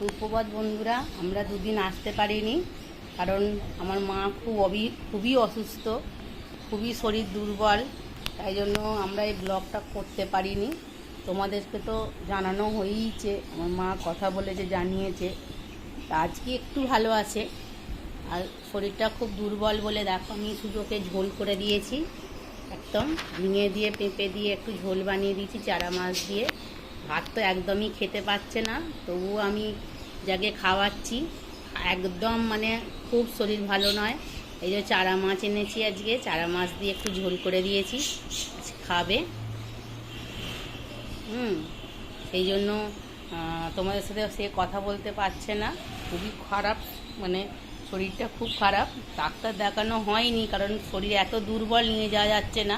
সুপ্রভাত বন্ধুরা, আমরা দুদিন আসতে পারিনি, কারণ আমার মা খুব অবি খুবই অসুস্থ, খুবই শরীর দুর্বল, তাই জন্য আমরা এই ব্লগটা করতে পারিনি। তোমাদেরকে তো জানানো হয়েইছে, আমার মা কথা বলেছে, জানিয়েছে। তা আজকে একটু ভালো আছে, আর শরীরটা খুব দুর্বল বলে দেখো, আমি সুযোগে ঝোল করে দিয়েছি, একদম ঝিঙে দিয়ে, পেঁপে দিয়ে একটু ঝোল বানিয়ে দিয়েছি, চারা মাছ দিয়ে। ভাত তো একদমই খেতে পাচ্ছে না, তবুও আমি যাকে খাওয়াচ্ছি, একদম মানে খুব শরীর ভালো নয়। এই যে চারা মাছ এনেছি আজকে, চারা মাছ দিয়ে একটু ঝোল করে দিয়েছি খাবে। হুম, সেই জন্য তোমাদের সাথে সে কথা বলতে পারছে না। খুবই খারাপ মানে শরীরটা খুব খারাপ। ডাক্তার দেখানো হয়নি, কারণ শরীর এত দুর্বল নিয়ে যাওয়া যাচ্ছে না।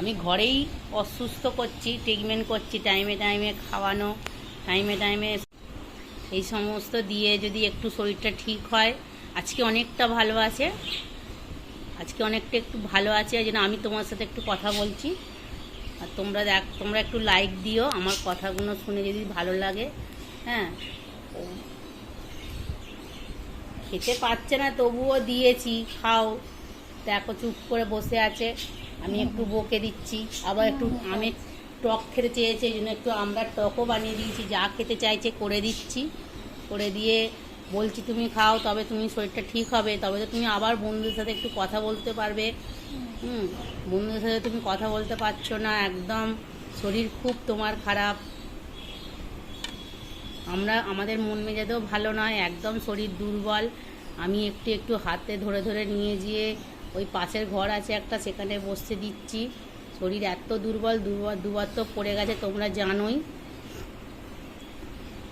আমি ঘরেই অসুস্থ করছি ট্রিটমেন্ট করছি টাইমে টাইমে খাওয়ানো টাইমে টাইমে এই সমস্ত দিয়ে যদি একটু শরীরটা ঠিক হয়, আজকে অনেকটা ভালো আছে, আজকে অনেকটা একটু ভালো আছে জন্য আমি তোমার সাথে একটু কথা বলছি। আর তোমরা দেখ, তোমরা একটু লাইক দিও, আমার কথাগুলো শুনে যদি ভালো লাগে হ্যাঁ। খেতে পারছে না, তবুও দিয়েছি, খাও। দেখো চুপ করে বসে আছে। আমি একটু বকে দিচ্ছি, আবার একটু আমের টক খেতে চেয়েছে, এই জন্য একটু আমরা টকও বানিয়ে দিয়েছি, যা খেতে চাইছে করে দিচ্ছি। করে দিয়ে বলছি, তুমি খাও, তবে তুমি শরীরটা ঠিক হবে, তবে তো তুমি আবার বন্ধুদের সাথে একটু কথা বলতে পারবে। হুম, বন্ধুদের সাথে তুমি কথা বলতে পারছ না, একদম শরীর খুব তোমার খারাপ। আমরা, আমাদের মন মেজাজেও ভালো নয়, একদম শরীর দুর্বল। আমি একটু একটু হাতে ধরে ধরে নিয়ে গিয়ে ওই পাশের ঘর আছে একটা, সেখানে বসতে দিচ্ছি। শরীর এত দুর্বল দুর্বল দুবার তো পড়ে গেছে, তোমরা জানোই।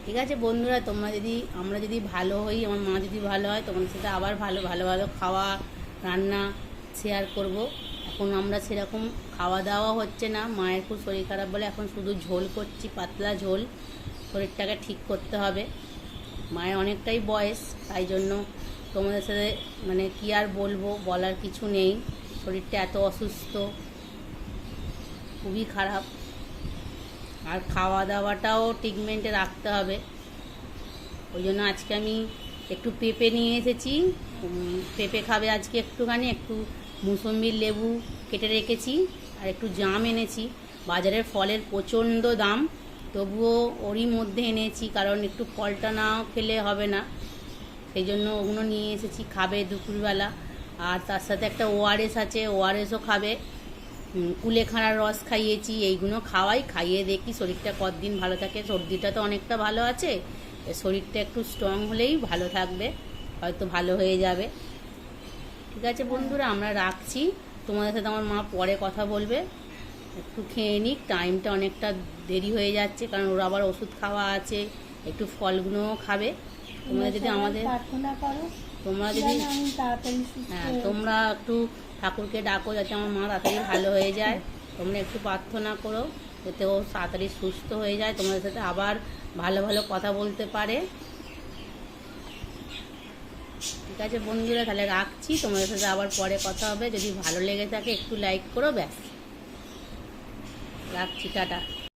ঠিক আছে বন্ধুরা, তোমরা যদি, আমরা যদি ভালো হই, আমার মা যদি ভালো হয়, তোমাদের সাথে আবার ভালো ভালো ভালো খাওয়া, রান্না শেয়ার করব। এখন আমরা সেরকম খাওয়া দাওয়া হচ্ছে না। মায়ের খুব শরীর খারাপ বলে এখন শুধু ঝোল করছি, পাতলা ঝোল। শরীরটাকে ঠিক করতে হবে। মায়ের অনেকটাই বয়স, তাই জন্য তোমাদের সাথে মানে কি আর বলব, বলার কিছু নেই। শরীরটা এত অসুস্থ, খুবই খারাপ। আর খাওয়া দাওয়াটাও ট্রিটমেন্টে রাখতে হবে। ওই জন্য আজকে আমি একটু পেঁপে নিয়ে এসেছি। পেঁপে খাবে আজকে একটুখানি, একটু মুসম্বির লেবু কেটে রেখেছি আর একটু জাম এনেছি। বাজারের ফলের প্রচণ্ড দাম, তবুও ওরই মধ্যে এনেছি কারণ একটু ফলটা না খেলে হবে না। সেই জন্য ওগুলো নিয়ে এসেছি, খাবে দুপুরবেলা। আর তার সাথে একটা ওআরএস আছে ওআরএসও খাবে। কুলেখাড়ার রস খাইয়েছি, এইগুলো খাওয়াই, খাইয়ে দেখি শরীরটা কতদিন ভালো থাকে। সর্দিটা তো অনেকটা ভালো আছে শরীরটা একটু স্ট্রং হলেই ভালো থাকবে, হয়তো ভালো হয়ে যাবে। ঠিক আছে বন্ধুরা, আমরা রাখছি। তোমাদের সাথে আমার মা পরে কথা বলবে। একটু খেয়ে নিক টাইমটা অনেকটা দেরি হয়ে যাচ্ছে, কারণ ওর আবার ওষুধ খাওয়া আছে, একটু ফলগুলোও খাবে। তোমরা যদি আমাদের প্রার্থনা করো। তোমরা যদি হ্যাঁ তোমরা একটু ঠাকুরকে ডাকো যাতে আমার মা তাড়াতাড়ি ভালো হয়ে যায়। তোমরা একটু প্রার্থনা করো যাতে ও তাড়াতাড়ি সুস্থ হয়ে যায় তোমাদের সাথে আবার ভালো ভালো কথা বলতে পারে। ঠিক আছে বন্ধুরা তাহলে রাখছি। তোমাদের সাথে আবার পরে কথা হবে। যদি ভালো লেগে থাকে একটু লাইক করো ব্যাস। রাখছি টাটা।